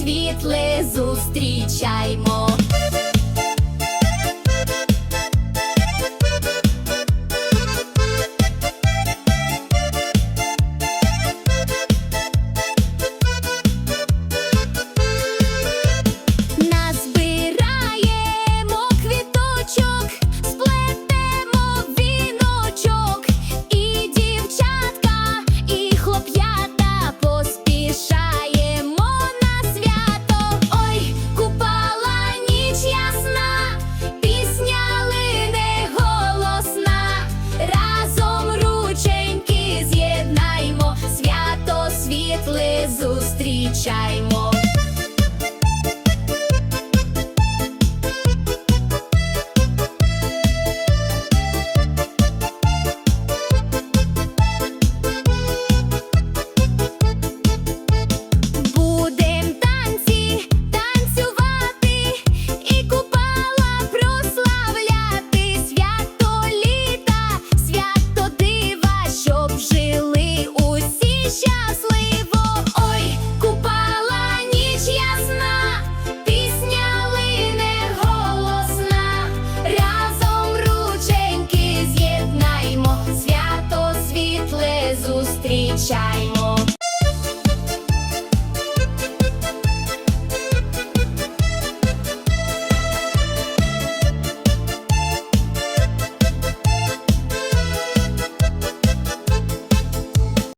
світле зустрічаймо. Зустрічаймо. Зустрічаймо.